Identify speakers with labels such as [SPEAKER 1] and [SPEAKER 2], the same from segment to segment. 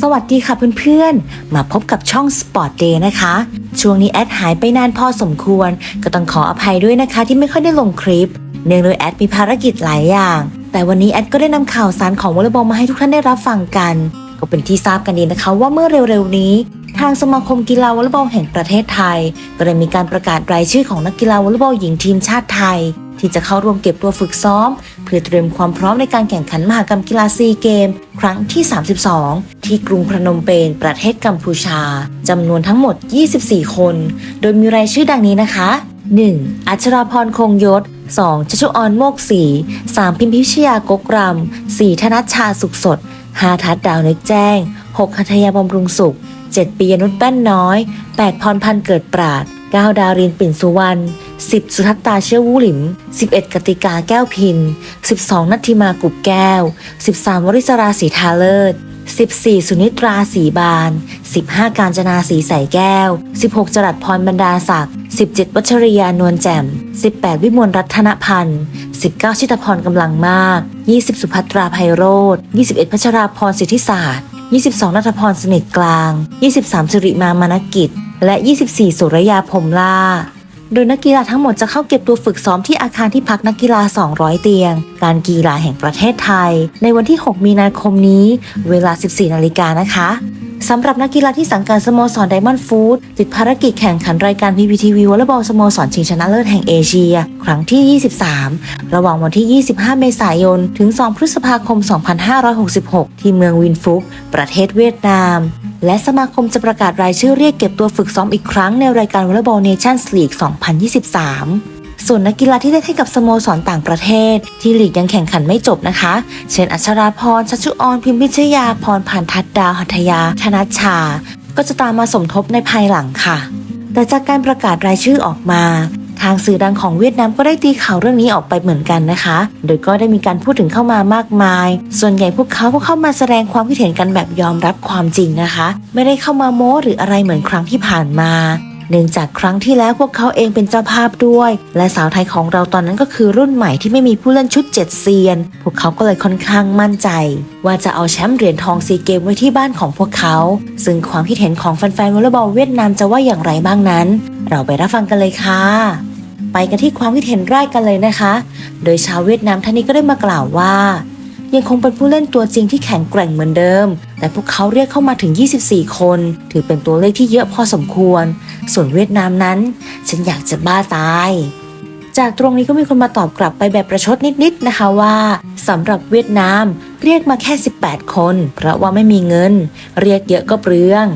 [SPEAKER 1] สวัสดีค่ะเพื่อนๆ มาพบกับช่อง Sport Day นะคะ ช่วงนี้แอดหายไปนานพอสมควร ก็ต้องขออภัยด้วยนะคะที่ไม่ค่อยได้ลงคลิป เนื่องโดยแอดมีภารกิจหลายอย่าง แต่วันนี้แอดก็ได้นำข่าวสารของวอลเลย์บอลมาให้ทุกท่านได้รับฟังกัน ก็เป็นที่ทราบกันดีนะคะว่าเมื่อเร็วๆนี้ ทางสมาคมกีฬาวอลเลย์บอลแห่งประเทศไทย ก็ได้มีการประกาศรายชื่อของนักกีฬาวอลเลย์บอลหญิงทีมชาติไทย ที่จะเข้าร่วมเก็บตัวฝึกซ้อม พื่อเตรียมความพร้อมในการแข่งขันมหกรรมกีฬาซีเกม ครั้งที่ 32 ที่กรุงพนมเปญประเทศกัมพูชาจำนวนทั้งหมด 24 คน โดยมีรายชื่อดังนี้นะคะ 1. อัชราพรคงยศ 2. ชชุออนโมกศรี 3. พิมพิชยากกรำ 4. ธนัชชาสุขสด 5. ทัดดาวนึกแจ้ง 6. คัทยาบำรุงสุข 7. ปียนุชแป้นน้อย 8. พรพันธ์เกิดปราด 9. ดาวรินปิ่นสุวรรณ 10. สุทัศตาเชื่อวูหลิม 11. กติกาแก้วพิน 12. นัทธิมากุบแก้ว 13. วริศราสีทาเลิศ 14. สุนิตราสีบาน 15. การจนาสีใสแก้ว 16. จรัสพรบรรดาศักดิ์ 17. วัชริยานวลแจ่ม 18. วิมลรัตนพันธ์ 19. ชิตพรกำลังมาก 20. สุภัตราไพโรธ 21. พัชราพรสิทธิศาสตร์ 22. นัทพรสนิทกลาง 23. สิริมามานกิจ และ 24. สุรยาพรมล่า โดยนักกีฬาทั้งหมดจะเข้าเก็บตัวฝึกซ้อมที่อาคารที่พักนักกีฬา 200 เตียง การกีฬาแห่งประเทศไทย ในวันที่ 6 มีนาคมนี้ เวลา 14 นาฬิกานะคะสำหรับนักกีฬาที่สังกัดสโมสรไดมอนด์ฟู้ดติดภารกิจแข่งขันรายการ PPTV วอลเลย์บอลสโมสรชิงชนะเลิศแห่งเอเชีย ครั้งที่ 23 ระหว่างวันที่ 25 เมษายน ถึง 2 พฤษภาคม 2566 ที่เมืองวินฟุก ประเทศเวียดนาม และสมาคมจะประกาศรายชื่อเรียกเก็บตัวฝึกซ้อมอีกครั้งในรายการวอลเลย์บอลเนชั่นส์ลีก 2023 ส่วนนักกีฬาที่ได้ให้กับสโมสรต่างประเทศ ที่ลีกยังแข่งขันไม่จบนะคะ เช่น อัชราพรชัชชุออน พิมพิชยา พรผ่านทัดดาว หัทยา ธนัชชา ก็จะตามมาสมทบในภายหลังค่ะ แต่จากการประกาศรายชื่อออกมา ทางสื่อดังของเวียดนามก็ได้ตีข่าวเรื่องนี้ออกไปเหมือนกันนะคะ โดยก็ได้มีการพูดถึงเข้ามามากมาย ส่วนใหญ่พวกเขาก็เข้ามาแสดงความคิดเห็นกันแบบยอมรับความจริงนะคะ ไม่ได้เข้ามาโม้หรืออะไรเหมือนครั้งที่ผ่านมาเนื่องจากครั้งที่แล้วพวกเขาเองเป็นเจ้าภาพด้วย และสาวไทยของเราตอนนั้นก็คือรุ่นใหม่ที่ไม่มีผู้เล่นชุดเจ็ดเซียน พวกเขาก็เลยค่อนข้างมั่นใจ ว่าจะเอาแชมป์เหรียญทองซีเกมไว้ที่บ้านของพวกเขา ซึ่งความคิดเห็นของแฟนๆวอลเลย์บอลเวียดนามจะว่าอย่างไรบ้างนั้น เราไปรับฟังกันเลยค่ะ ไปกันที่ความคิดเห็นแรกกันเลยนะคะ โดยชาวเวียดนามท่านนี้ก็ได้มากล่าวว่า ยังคงเป็นผู้เล่นตัวจริงที่แข็งแกร่งเหมือนเดิม แต่พวกเขาเรียกเข้ามาถึง 24 คน ถือเป็นตัวเลขที่เยอะพอสมควร ส่วนเวียดนามนั้น ฉันอยากจะบ้าตายจากตรงนี้ก็มีคนมาตอบกลับไปแบบประชดนิดๆนะคะว่าสำหรับเวียดนามเรียกมาแค่ 18 คน เพราะว่าไม่มีเงิน เรียกเยอะก็เปลือง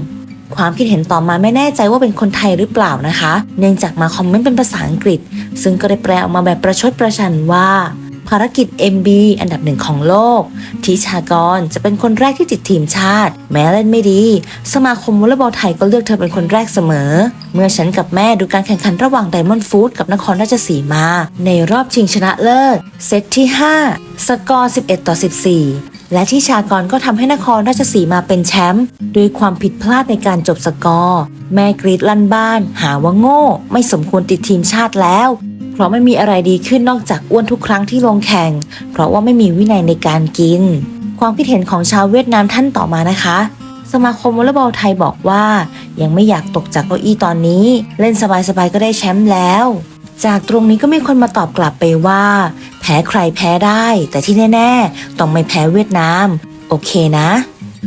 [SPEAKER 1] ความคิดเห็นต่อมาไม่แน่ใจว่าเป็นคนไทยหรือเปล่านะคะ เนื่องจากมาคอมเมนต์เป็นภาษาอังกฤษ ซึ่งก็ได้แปลออกมาแบบประชดประชันว่า ภารกิจ MB อันดับหนึ่งของโลกทิชากรจะเป็นคนแรกที่ติดทีมชาติ แม้เล่นไม่ดี สมาคมวอลเลย์บอลไทยก็เลือกเธอเป็นคนแรกเสมอ เมื่อฉันกับแม่ดูการแข่งขันระหว่างไดมอนด์ฟู้ดกับนครราชสีมา ในรอบชิงชนะเลิศเซตที่ 5 สกอร์ 11 ต่อ 14 และที่ชากรก็ทำให้นครราชสีมาเป็นแชมป์ด้วยความผิดพลาดในการจบสกอร์ แม่กรีดลั่นบ้าน หาว่าโง่ ไม่สมควรติดทีมชาติแล้ว เพราะไม่มีอะไรดีขึ้นนอกจากอ้วนทุกครั้งที่ลงแข่ง เพราะว่าไม่มีวินัยในการกิน ความคิดเห็นของชาวเวียดนามท่านต่อมานะคะ สมาคมวอลเลย์บอลไทยบอกว่า ยังไม่อยากตกจากเก้าอี้ตอนนี้ เล่นสบายๆก็ได้แชมป์แล้วจากตรงนี้ก็มีคนมาตอบกลับไปว่า แพ้ใครแพ้ได้ แต่ที่แน่ ๆ ต้องไม่แพ้เวียดนาม โอเคนะ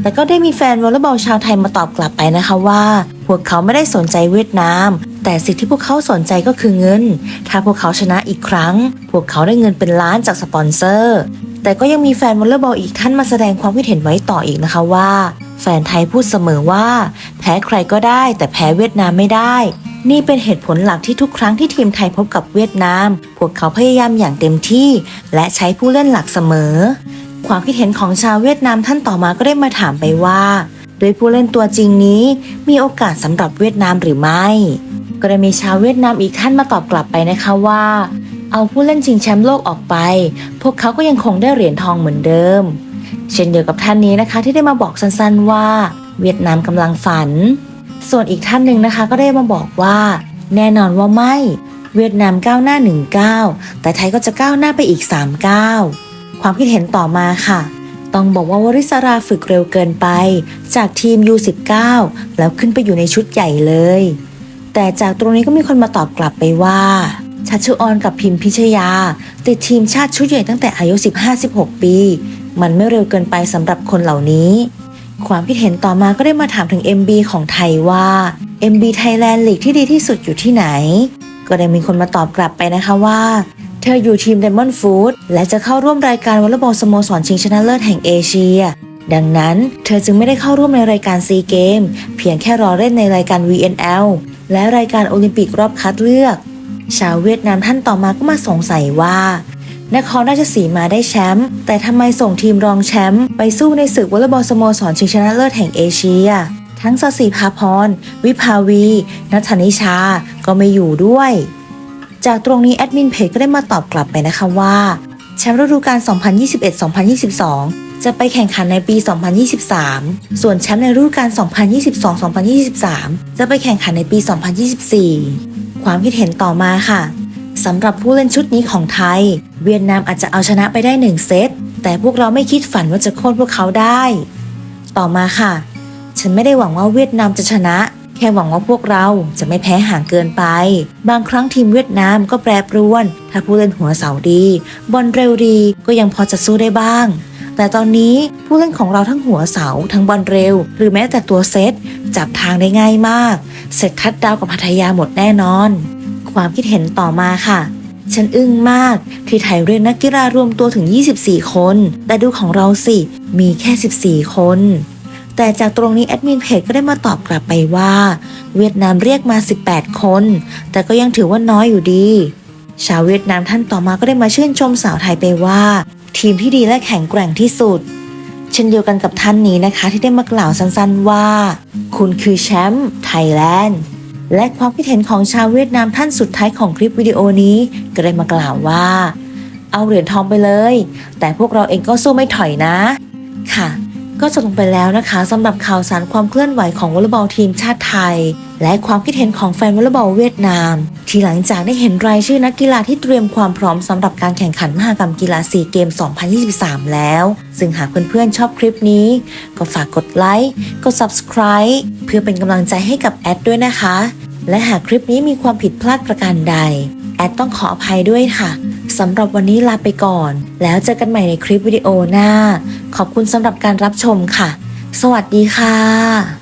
[SPEAKER 1] แต่ก็ได้มีแฟนวอลเลย์บอลชาวไทยมาตอบกลับไปนะคะว่า พวกเขาไม่ได้สนใจเวียดนาม แต่สิ่งที่พวกเขาสนใจก็คือเงิน ถ้าพวกเขาชนะอีกครั้ง พวกเขาได้เงินเป็นล้านจากสปอนเซอร์ แต่ก็ยังมีแฟนวอลเลย์บอลอีกท่านมาแสดงความคิดเห็นไว้ต่ออีกนะคะว่า แฟนไทยพูดเสมอว่า แพ้ใครก็ได้ แต่แพ้เวียดนามไม่ได้ นี่เป็นเหตุผลหลักที่ทุกครั้งที่ทีมไทยพบกับเวียดนาม พวกเขาพยายามอย่างเต็มที่ และใช้ผู้เล่นหลักเสมอ ความคิดเห็นของชาวเวียดนามท่านต่อมาก็ได้มาถามไปว่าโดยผู้เล่นตัวจริงนี้ มีโอกาสสำหรับเวียดนามหรือไม่ ก็ได้มีชาวเวียดนามอีกท่านมาตอบกลับไปนะคะว่า เอาผู้เล่นชิงแชมป์โลกออกไป พวกเขาก็ยังคงได้เหรียญทองเหมือนเดิม เช่นเดียวกับท่านนี้นะคะที่ได้มาบอกสั้นๆว่า เวียดนามกำลังฝัน ส่วนอีกท่านหนึ่งนะคะก็ได้มาบอกว่า แน่นอนว่าไม่ เวียดนามก้าวหน้า1ก้าวแต่ไทยก็จะก้าวหน้าไปอีก3ก้าวความคิดเห็นต่อมาค่ะ ต้องบอกว่าวริศราฝึกเร็วเกินไป จากทีม U19 แล้วขึ้นไปอยู่ในชุดใหญ่เลย แต่จากตรงนี้ก็มีคนมาตอบกลับไปว่าชัชชุออนกับพิมพิชยา ติดทีมชาติชุดใหญ่ตั้งแต่อายุ 15-16 ปี มันไม่เร็วเกินไปสำหรับคนเหล่านี้ ความคิดเห็นต่อมาก็ได้มาถามถึง MB ของไทยว่า MB Thailand League ที่ดีที่สุดอยู่ที่ไหน ก็ได้มีคนมาตอบกลับไปนะคะว่า เธออยู่ทีม Diamond Food และจะเข้าร่วมรายการวอลเลย์บอลสโมสรชิงชนะเลิศแห่งเอเชีย ดังนั้นเธอจึงไม่ได้เข้าร่วมในรายการซีเกมเพียงแค่รอเล่นในรายการ VNL และรายการโอลิมปิกรอบคัดเลือก ชาวเวียดนามท่านต่อมาก็มาสงสัยว่า นครราชสีมาได้แชมป์แต่ทำไมส่งทีมรองแชมป์ไปสู้ในศึกวอลเลย์บอลสโมสรชิงชนะเลิศแห่งเอเชีย ทั้งสศิภาพร วิภาวีนัทนิชาก็ไม่อยู่ด้วย จากตรงนี้แอดมินเพจก็ได้มาตอบกลับไปนะคะว่าแชมป์ฤดูกาล 2021-2022 จะไปแข่งขันในปี 2023 ส่วนแชมป์ในฤดูกาล 2022-2023 จะไปแข่งขันในปี 2024 ความคิดเห็นต่อมาค่ะ สำหรับผู้เล่นชุดนี้ของไทย เวียดนามอาจจะเอาชนะไปได้หนึ่งเซต แต่พวกเราไม่คิดฝันว่าจะโค่นพวกเขาได้ ต่อมาค่ะ ฉันไม่ได้หวังว่าเวียดนามจะชนะ แค่หวังว่าพวกเราจะไม่แพ้ห่างเกินไป บางครั้งทีมเวียดนามก็แปรปรวน ถ้าผู้เล่นหัวเสาดีบอลเร็วดีก็ยังพอจะสู้ได้บ้าง แต่ตอนนี้ผู้เล่นของเราทั้งหัวเสาทั้งบอลเร็ว หรือแม้แต่ตัวเซตจับทางได้ง่ายมาก เสร็จทัดดาวกับพัทยาหมดแน่นอน ความคิดเห็นต่อมาค่ะ ฉันอึ้งมากที่ไทยเรียกนักกีฬารวมตัวถึง 24 คน แต่ดูของเราสิ มีแค่ 14 คน แต่จากตรงนี้แอดมินเพจก็ได้มาตอบกลับไปว่า เวียดนามเรียกมา 18 คน แต่ก็ยังถือว่าน้อยอยู่ดี ชาวเวียดนามท่านต่อมาก็ได้มาชื่นชมสาวไทยไปว่า ทีมที่ดีและแข็งแกร่งที่สุดเช่นเดียวกันกับท่านนี้นะคะที่ได้มากล่าวสั้นๆว่า คุณคือแชมป์ไทยแลนด์ และความคิดเห็นของชาวเวียดนามท่านสุดท้ายของคลิปวิดีโอนี้ก็ได้มากล่าวว่า เอาเหรียญทองไปเลย แต่พวกเราเองก็สู้ไม่ถอยนะ ค่ะ ก็จบลงไปแล้วนะคะสำหรับข่าวสารความเคลื่อนไหวของวอลเลย์บอลทีมชาติไทย และความคิดเห็นของแฟนวอลเลย์บอลเวียดนาม ที่หลังจากได้เห็นรายชื่อนักกีฬาที่เตรียมความพร้อมสำหรับการแข่งขันมหกรรมกีฬาซีเกม 2023 แล้ว ซึ่งหากเพื่อนๆชอบคลิปนี้ ก็ฝากกดไลค์กด subscribe เพื่อเป็นกำลังใจให้กับแอดด้วยนะคะ และหากคลิปนี้มีความผิดพลาดประการใดแอดต้องขออภัยด้วยค่ะ สำหรับวันนี้ลาไปก่อน แล้วเจอกันใหม่ในคลิปวิดีโอหน้า ขอบคุณสำหรับการรับชมค่ะ สวัสดีค่ะ